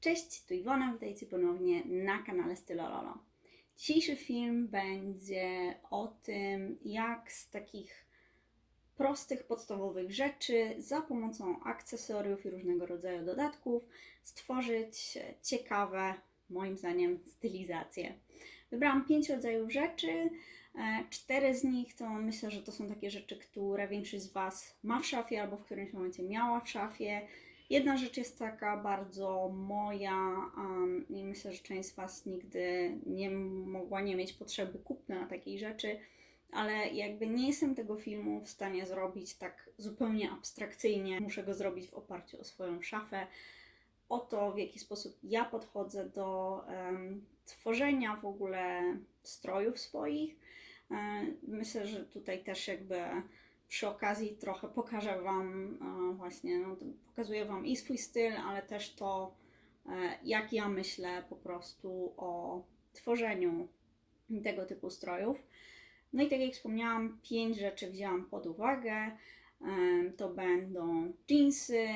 Cześć, tu Iwona, witajcie ponownie na kanale Stylololo. Dzisiejszy film będzie o tym, jak z takich prostych, podstawowych rzeczy za pomocą akcesoriów i różnego rodzaju dodatków stworzyć ciekawe, moim zdaniem, stylizacje. Wybrałam pięć rodzajów rzeczy. E, Cztery z nich to myślę, że to są takie rzeczy, które większość z Was ma w szafie albo w którymś momencie miała w szafie. Jedna rzecz jest taka bardzo moja um, i myślę, że część z Was nigdy nie mogła nie mieć potrzeby kupna takiej rzeczy, ale jakby nie jestem tego filmu w stanie zrobić tak zupełnie abstrakcyjnie. Muszę go zrobić w oparciu o swoją szafę, o to, w jaki sposób ja podchodzę do em, tworzenia w ogóle strojów swoich. E, Myślę, że tutaj też jakby przy okazji trochę pokażę Wam e, właśnie, no, pokazuję Wam i swój styl, ale też to, e, jak ja myślę po prostu o tworzeniu tego typu strojów. No i tak jak wspomniałam, pięć rzeczy wzięłam pod uwagę. E, To będą jeansy,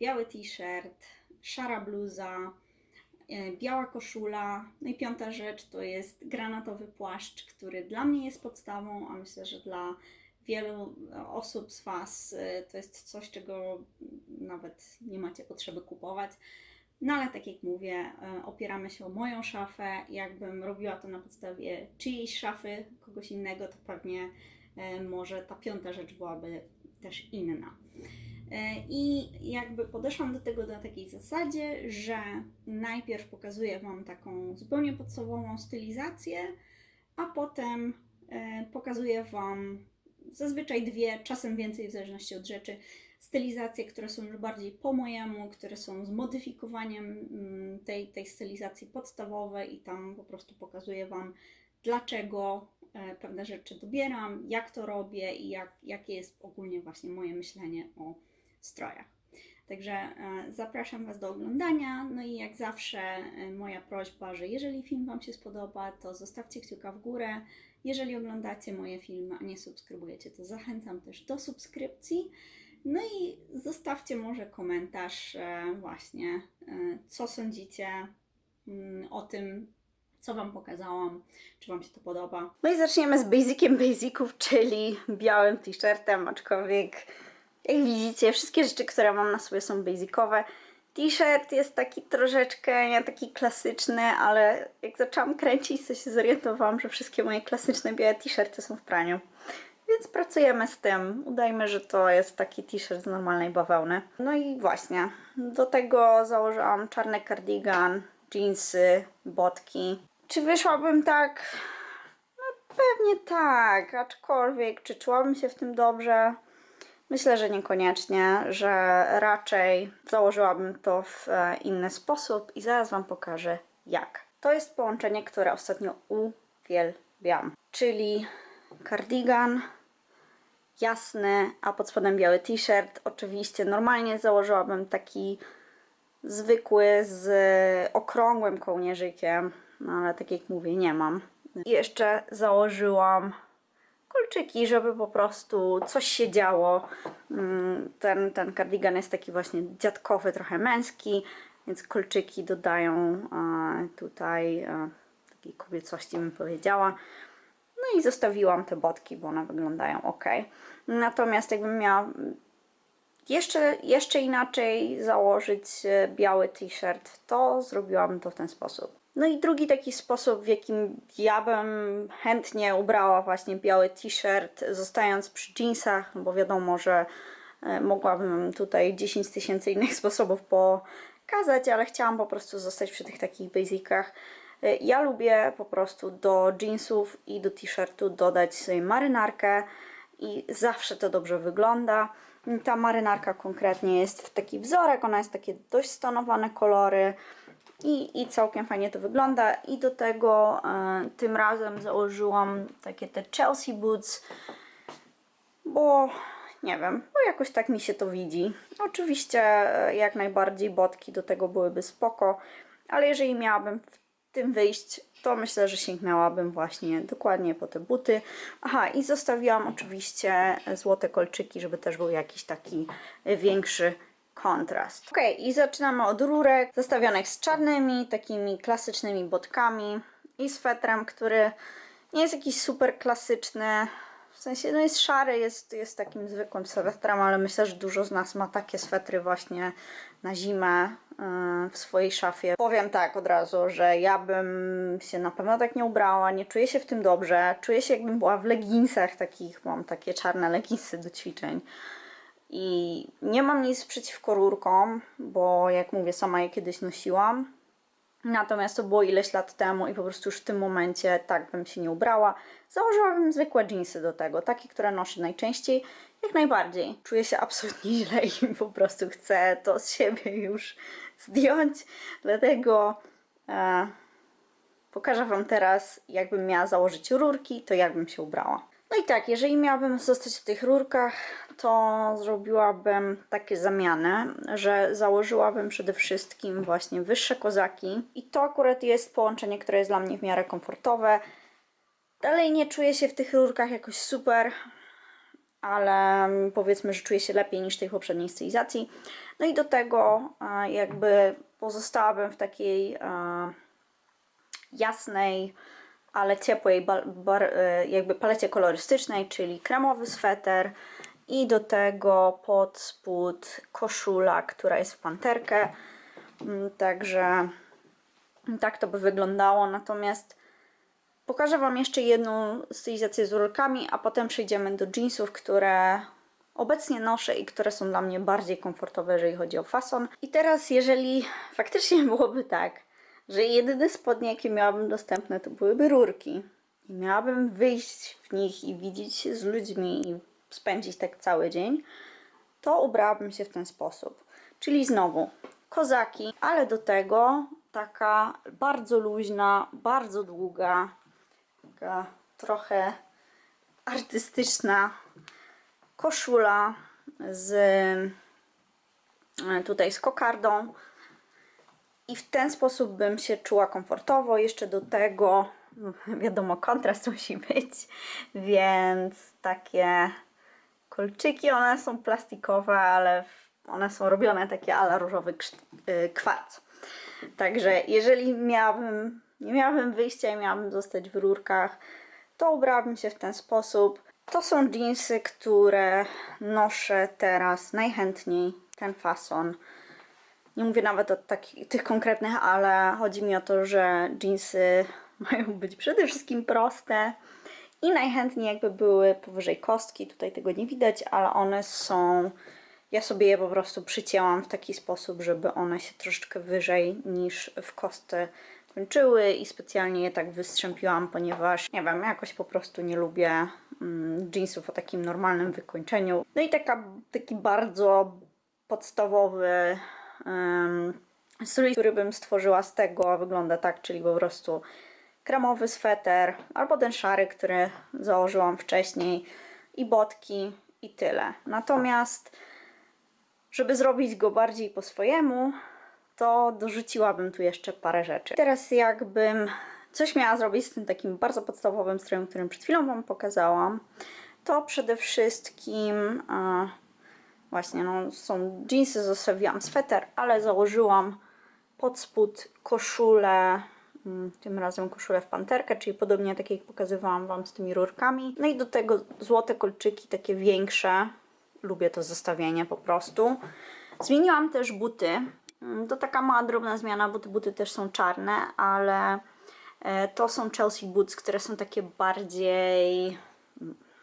biały t-shirt, szara bluza, biała koszula. No i piąta rzecz to jest granatowy płaszcz, który dla mnie jest podstawą, a myślę, że dla wielu osób z Was y, to jest coś, czego nawet nie macie potrzeby kupować. No ale tak jak mówię, y, opieramy się o moją szafę. Jakbym robiła to na podstawie czyjejś szafy, kogoś innego, to pewnie y, może ta piąta rzecz byłaby też inna. I jakby podeszłam do tego na takiej zasadzie, że najpierw pokazuję Wam taką zupełnie podstawową stylizację, a potem pokazuję Wam zazwyczaj dwie, czasem więcej w zależności od rzeczy, stylizacje, które są już bardziej po mojemu, które są zmodyfikowaniem mm, tej, tej stylizacji podstawowej i tam po prostu pokazuję Wam, dlaczego e, pewne rzeczy dobieram, jak to robię i jak, jakie jest ogólnie właśnie moje myślenie o strojach. Także e, zapraszam Was do oglądania. No i jak zawsze e, moja prośba, że jeżeli film Wam się spodoba, to zostawcie kciuka w górę. Jeżeli oglądacie moje filmy, a nie subskrybujecie, to zachęcam też do subskrypcji. No i zostawcie może komentarz e, właśnie, co sądzicie mm, o tym, co Wam pokazałam, czy Wam się to podoba. No i zaczniemy z basiciem basiców, czyli białym t-shirtem, aczkolwiek jak widzicie, wszystkie rzeczy, które mam na sobie są basicowe. T-shirt jest taki troszeczkę nie taki klasyczny, ale jak zaczęłam kręcić, to się zorientowałam, że wszystkie moje klasyczne białe t-shirty są w praniu. Więc pracujemy z tym. Udajmy, że to jest taki t-shirt z normalnej bawełny. No i właśnie, do tego założyłam czarny cardigan, jeansy, botki. Czy wyszłabym tak? No pewnie tak, aczkolwiek czy czułabym się w tym dobrze? Myślę, że niekoniecznie, że raczej założyłabym to w e, inny sposób i zaraz Wam pokażę jak. To jest połączenie, które ostatnio uwielbiam, czyli cardigan jasny, a pod spodem biały t-shirt. Oczywiście normalnie założyłabym taki zwykły z okrągłym kołnierzykiem, no ale tak jak mówię, nie mam. I jeszcze założyłam kolczyki, żeby po prostu coś się działo. Mm, Ten, ten kardigan jest taki właśnie dziadkowy, trochę męski, więc kolczyki dodają e, tutaj e, takiej kobiecości, bym powiedziała. No i zostawiłam te botki, bo one wyglądają ok. Natomiast jakbym miała jeszcze, jeszcze inaczej założyć e, biały t-shirt, to zrobiłabym to w ten sposób. No i drugi taki sposób, w jakim ja bym chętnie ubrała właśnie biały t-shirt, zostając przy jeansach, no bo wiadomo, że e, mogłabym tutaj 10 tysięcy innych sposobów pokazać, ale chciałam po prostu zostać przy tych takich basicach. E, Ja lubię po prostu do jeansów i do t-shirtu dodać sobie marynarkę i zawsze to dobrze wygląda. Ta marynarka konkretnie jest w taki wzorek, ona jest takie dość stonowane kolory i, i całkiem fajnie to wygląda. I do tego e, tym razem założyłam takie te Chelsea Boots, bo nie wiem, bo jakoś tak mi się to widzi. Oczywiście e, jak najbardziej botki do tego byłyby spoko, ale jeżeli miałabym w tym wyjść, to myślę, że sięgnęłabym właśnie dokładnie po te buty. Aha, i zostawiłam oczywiście złote kolczyki, żeby też był jakiś taki większy kontrast. Ok, i zaczynamy od rurek zestawionych z czarnymi, takimi klasycznymi botkami i swetrem, który nie jest jakiś super klasyczny. W sensie, no jest szary, jest, jest takim zwykłym swetrem, ale myślę, że dużo z nas ma takie swetry właśnie na zimę yy, w swojej szafie. Powiem tak od razu, że ja bym się na pewno tak nie ubrała, nie czuję się w tym dobrze. Czuję się jakbym była w leginsach takich, mam takie czarne leginsy do ćwiczeń. I nie mam nic przeciwko rurkom, bo jak mówię, sama je kiedyś nosiłam. Natomiast to było ileś lat temu i po prostu już w tym momencie tak bym się nie ubrała. Założyłabym zwykłe jeansy do tego, takie, które noszę najczęściej, jak najbardziej. Czuję się absolutnie źle i po prostu chcę to z siebie już zdjąć, dlatego e, pokażę Wam teraz, jakbym miała założyć rurki, to jakbym się ubrała. No i tak, jeżeli miałabym zostać w tych rurkach, to zrobiłabym takie zamiany, że założyłabym przede wszystkim właśnie wyższe kozaki i to akurat jest połączenie, które jest dla mnie w miarę komfortowe. Dalej nie czuję się w tych rurkach jakoś super, ale powiedzmy, że czuję się lepiej niż tej poprzedniej stylizacji. No i do tego e, jakby pozostałabym w takiej e, jasnej, ale ciepłej e, jakby palecie kolorystycznej, czyli kremowy sweter i do tego pod spód koszula, która jest w panterkę. Mm, Także tak to by wyglądało. Natomiast pokażę Wam jeszcze jedną stylizację z rurkami, a potem przejdziemy do jeansów, które obecnie noszę i które są dla mnie bardziej komfortowe, jeżeli chodzi o fason. I teraz, jeżeli faktycznie byłoby tak, że jedyne spodnie, jakie miałabym dostępne, to byłyby rurki. I miałabym wyjść w nich i widzieć się z ludźmi i spędzić tak cały dzień, to ubrałabym się w ten sposób. Czyli znowu kozaki, ale do tego taka bardzo luźna, bardzo długa, taka trochę artystyczna koszula z e, tutaj z kokardą i w ten sposób bym się czuła komfortowo. Jeszcze do tego, wiadomo, kontrast musi być, więc takie kolczyki, one są plastikowe, ale one są robione takie ala różowy y, kwarc. Także jeżeli miałabym, nie miałabym wyjścia i miałabym zostać w rurkach, to ubrałabym się w ten sposób. To są jeansy, które noszę teraz najchętniej, ten fason. Nie mówię nawet o takich, tych konkretnych, ale chodzi mi o to, że jeansy mają być przede wszystkim proste i najchętniej jakby były powyżej kostki. Tutaj tego nie widać, ale one są. Ja sobie je po prostu przycięłam w taki sposób, żeby one się troszeczkę wyżej niż w kostce kończyły i specjalnie je tak wystrzępiłam, ponieważ nie wiem, jakoś po prostu nie lubię mm, jeansów o takim normalnym wykończeniu. No i taka, taki bardzo podstawowy strój, który bym stworzyła z tego, wygląda tak, czyli po prostu kremowy sweter, albo ten szary, który założyłam wcześniej i botki i tyle. Natomiast żeby zrobić go bardziej po swojemu, to dorzuciłabym tu jeszcze parę rzeczy. Teraz jakbym coś miała zrobić z tym takim bardzo podstawowym strojem, którym przed chwilą Wam pokazałam, to przede wszystkim e, właśnie no, są jeansy, zostawiłam sweter, ale założyłam pod spód koszulę, mm, tym razem koszulę w panterkę, czyli podobnie tak jak pokazywałam Wam z tymi rurkami. No i do tego złote kolczyki, takie większe. Lubię to zestawienie po prostu. Zmieniłam też buty. Mm, To taka mała drobna zmiana, bo te buty też są czarne, ale e, to są Chelsea Boots, które są takie bardziej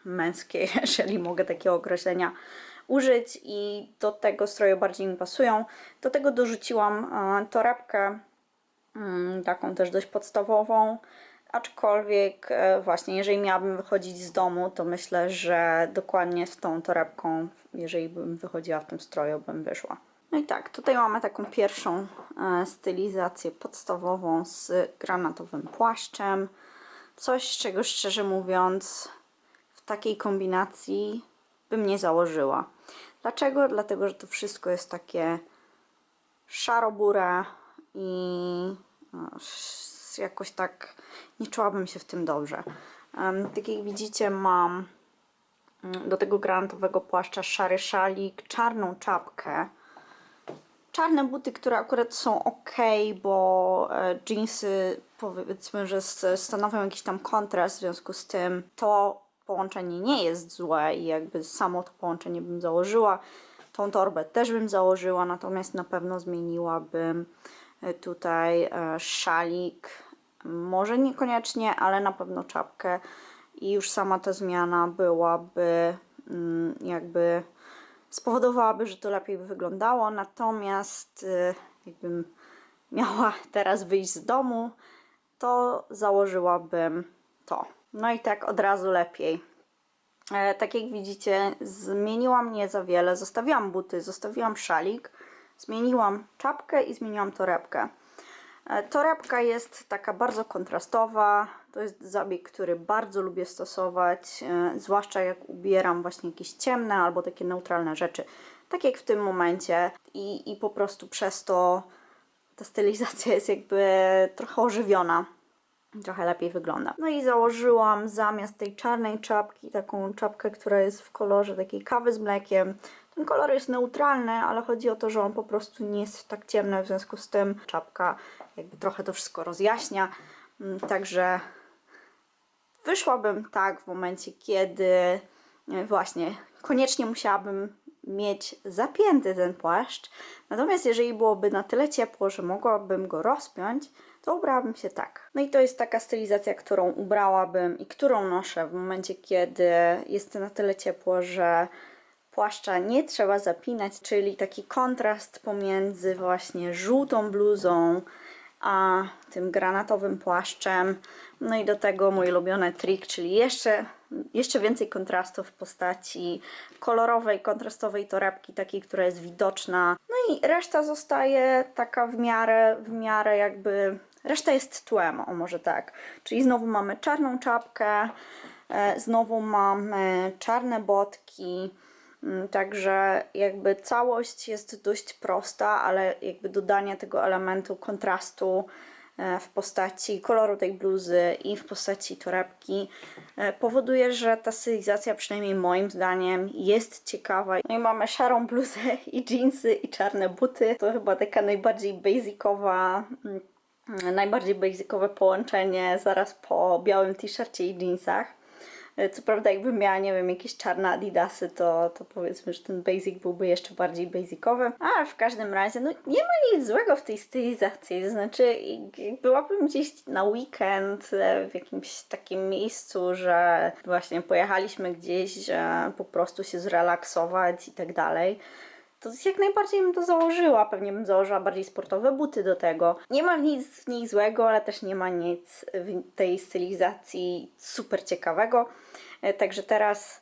męskie, jeżeli mogę takiego określenia użyć i do tego stroju bardziej mi pasują. Do tego dorzuciłam e, torebkę, mm, taką też dość podstawową, aczkolwiek e, właśnie jeżeli miałabym wychodzić z domu, to myślę, że dokładnie z tą torebką, jeżeli bym wychodziła w tym stroju, bym wyszła. No i tak, tutaj mamy taką pierwszą e, stylizację podstawową z granatowym płaszczem. Coś, czego szczerze mówiąc w takiej kombinacji bym nie założyła. Dlaczego? Dlatego, że to wszystko jest takie szarobure i no, jakoś tak nie czułabym się w tym dobrze. Tak jak widzicie, mam mm, do tego granatowego płaszcza szary szalik, czarną czapkę czarne buty, które akurat są ok, bo e, jeansy powiedzmy, że stanowią jakiś tam kontrast, w związku z tym to połączenie nie jest złe i jakby samo to połączenie bym założyła. Tą torbę też bym założyła, natomiast na pewno zmieniłabym e, tutaj e, szalik. Może niekoniecznie, ale na pewno czapkę i już sama ta zmiana byłaby mm, jakby spowodowałaby, że to lepiej by wyglądało. Natomiast y, jakbym miała teraz wyjść z domu, to założyłabym to. No i tak od razu lepiej. E, tak jak widzicie, zmieniłam nie za wiele. Zostawiłam buty, zostawiłam szalik, zmieniłam czapkę i zmieniłam torebkę. E, Torebka jest taka bardzo kontrastowa. To jest zabieg, który bardzo lubię stosować, e, zwłaszcza jak ubieram właśnie jakieś ciemne albo takie neutralne rzeczy, tak jak w tym momencie. I, i po prostu przez to ta stylizacja jest jakby trochę ożywiona. Trochę lepiej wygląda. No i założyłam zamiast tej czarnej czapki taką czapkę, która jest w kolorze takiej kawy z mlekiem. Ten kolor jest neutralny, ale chodzi o to, że on po prostu nie jest tak ciemny, w związku z tym czapka jakby trochę to wszystko rozjaśnia. Mm, Także wyszłabym tak w momencie, kiedy e, właśnie koniecznie musiałabym mieć zapięty ten płaszcz. Natomiast jeżeli byłoby na tyle ciepło, że mogłabym go rozpiąć, to ubrałabym się tak. No i to jest taka stylizacja, którą ubrałabym i którą noszę w momencie, kiedy jest na tyle ciepło, że płaszcza nie trzeba zapinać, czyli taki kontrast pomiędzy właśnie żółtą bluzą a tym granatowym płaszczem. No i do tego mój ulubiony trik, czyli jeszcze, jeszcze więcej kontrastu w postaci kolorowej, kontrastowej torebki, takiej, która jest widoczna. No i reszta zostaje taka w miarę, w miarę jakby... Reszta jest tłem, o może tak. Czyli znowu mamy czarną czapkę, e, znowu mamy czarne botki, Mm, Także jakby całość jest dość prosta, ale jakby dodanie tego elementu kontrastu e, w postaci koloru tej bluzy i w postaci torebki e, powoduje, że ta stylizacja przynajmniej moim zdaniem jest ciekawa. No i mamy szarą bluzę i jeansy i czarne buty. To chyba taka najbardziej basicowa mm, najbardziej basicowe połączenie zaraz po białym t-shircie i jeansach. E, Co prawda, jakbym miała, nie wiem, jakieś czarne adidasy, to, to powiedzmy, że ten basic byłby jeszcze bardziej basicowy. Ale w każdym razie, no nie ma nic złego w tej stylizacji. Znaczy, byłabym gdzieś na weekend e, w jakimś takim miejscu, że właśnie pojechaliśmy gdzieś po prostu się zrelaksować i tak dalej to jak najbardziej bym to założyła. Pewnie bym założyła bardziej sportowe buty do tego. Nie ma nic w niej złego, ale też nie ma nic w tej stylizacji super ciekawego. E, Także teraz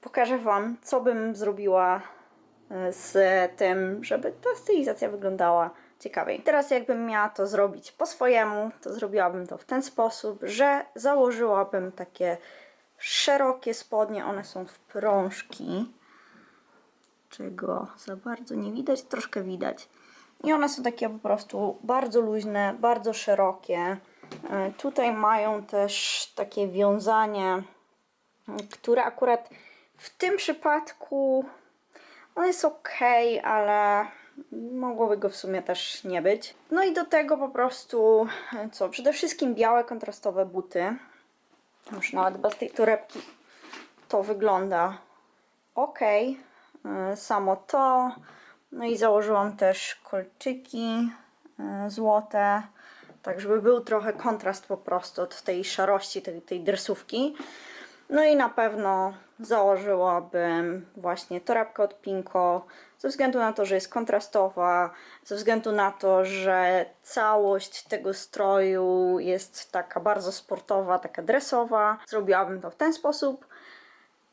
pokażę Wam, co bym zrobiła e, z tym, żeby ta stylizacja wyglądała ciekawiej. Teraz jakbym miała to zrobić po swojemu, to zrobiłabym to w ten sposób, że założyłabym takie szerokie spodnie, one są w prążki czego za bardzo nie widać, troszkę widać. I one są takie po prostu bardzo luźne, bardzo szerokie. E, Tutaj mają też takie wiązanie, które akurat w tym przypadku no jest ok, ale mogłoby go w sumie też nie być. No i do tego po prostu, e, co, przede wszystkim białe kontrastowe buty. Już nawet bez tej torebki to wygląda ok. E, Samo to. No i założyłam też kolczyki e, złote, tak żeby był trochę kontrast po prostu od tej szarości tej, tej dresówki. No i na pewno założyłabym właśnie torebkę od Pinko, ze względu na to, że jest kontrastowa, ze względu na to, że całość tego stroju jest taka bardzo sportowa, taka dresowa. Zrobiłabym to w ten sposób.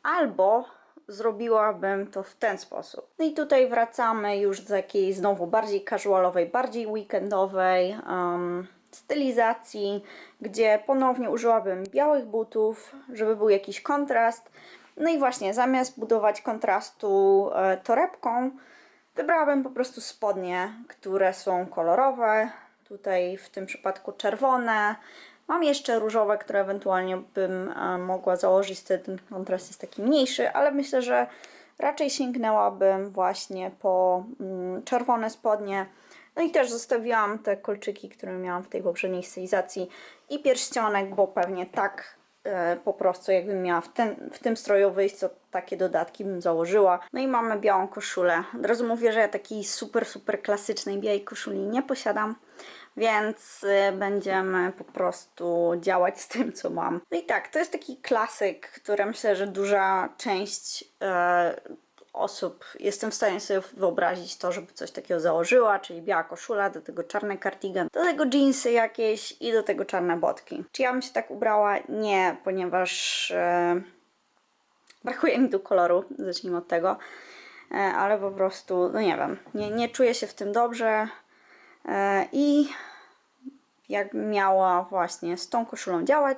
Albo zrobiłabym to w ten sposób. No i tutaj wracamy już do takiej znowu bardziej casualowej, bardziej weekendowej um, stylizacji, gdzie ponownie użyłabym białych butów, żeby był jakiś kontrast. No i właśnie zamiast budować kontrastu e, torebką, wybrałabym po prostu spodnie, które są kolorowe. Tutaj w tym przypadku czerwone. Mam jeszcze różowe, które ewentualnie bym e, mogła założyć, wtedy ten kontrast jest taki mniejszy, ale myślę, że raczej sięgnęłabym właśnie po mm, czerwone spodnie. No i też zostawiłam te kolczyki, które miałam w tej poprzedniej stylizacji i pierścionek, bo pewnie tak e, po prostu jakbym miała w, ten, w tym stroju wyjść, to takie dodatki bym założyła. No i mamy białą koszulę. Od razu mówię, że ja takiej super, super klasycznej białej koszuli nie posiadam, więc y, będziemy po prostu działać z tym, co mam. No i tak, to jest taki klasyk, który myślę, że duża część e, osób jestem w stanie sobie wyobrazić to, żeby coś takiego założyła, czyli biała koszula, do tego czarny cardigan, do tego jeansy jakieś i do tego czarne botki. Czy ja bym się tak ubrała? Nie, ponieważ e, brakuje mi tu koloru, zacznijmy od tego, ale po prostu, no nie wiem, nie, nie czuję się w tym dobrze i jak miała właśnie z tą koszulą działać,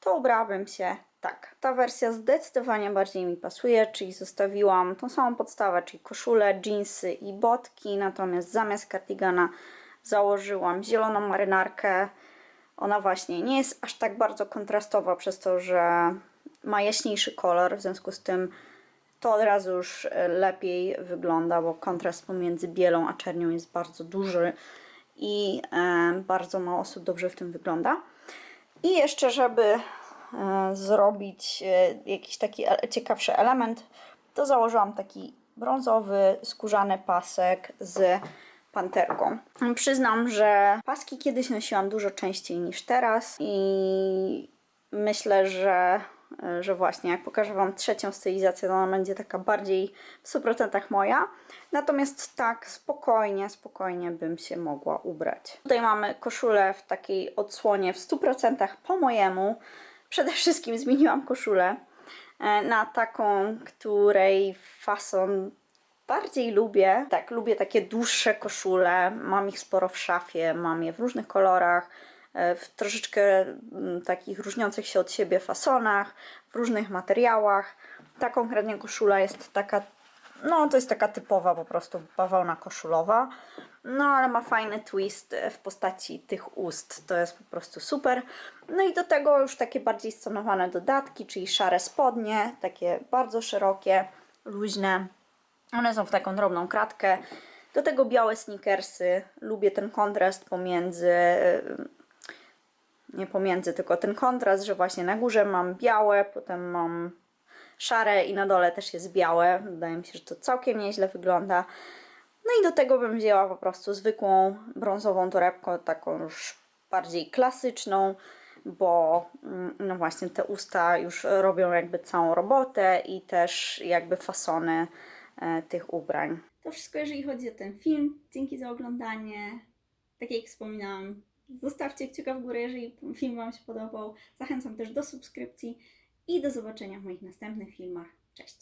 to ubrałabym się tak. Ta wersja zdecydowanie bardziej mi pasuje, czyli zostawiłam tą samą podstawę, czyli koszulę, jeansy i botki, natomiast zamiast cardigana założyłam zieloną marynarkę. Ona właśnie nie jest aż tak bardzo kontrastowa przez to, że ma jaśniejszy kolor, w związku z tym to od razu już e, lepiej wygląda, bo kontrast pomiędzy bielą a czernią jest bardzo duży i e, bardzo mało osób dobrze w tym wygląda. I jeszcze, żeby e, zrobić jakiś taki ciekawszy element, to założyłam taki brązowy, skórzany pasek z panterką. Przyznam, że paski kiedyś nosiłam dużo częściej niż teraz i myślę, że, że właśnie jak pokażę Wam trzecią stylizację, to ona będzie taka bardziej w 100% moja. Natomiast tak, spokojnie, spokojnie bym się mogła ubrać. Tutaj mamy koszulę w takiej odsłonie w 100% po mojemu. Przede wszystkim zmieniłam koszulę e, na taką, której fason bardziej lubię. Tak, lubię takie dłuższe koszule. Mam ich sporo w szafie, mam je w różnych kolorach, e, w troszeczkę mm, takich różniących się od siebie fasonach, w różnych materiałach. Ta konkretnie koszula jest taka, no to jest taka typowa po prostu bawełna koszulowa. No ale ma fajny twist e, w postaci tych ust. To jest po prostu super. No i do tego już takie bardziej stonowane dodatki, czyli szare spodnie, takie bardzo szerokie, luźne. One są w taką drobną kratkę. Do tego białe sneakersy. Lubię ten kontrast pomiędzy. Nie pomiędzy, tylko ten kontrast, że właśnie na górze mam białe, potem mam szare i na dole też jest białe. Wydaje mi się, że to całkiem nieźle wygląda. No i do tego bym wzięła po prostu zwykłą brązową torebkę, taką już bardziej klasyczną, bo mm, no właśnie te usta już robią jakby całą robotę i też jakby fasony e, tych ubrań. To wszystko, jeżeli chodzi o ten film. Dzięki za oglądanie. Tak jak wspominałam, zostawcie kciuka w górę, jeżeli film Wam się podobał. Zachęcam też do subskrypcji i do zobaczenia w moich następnych filmach. Cześć!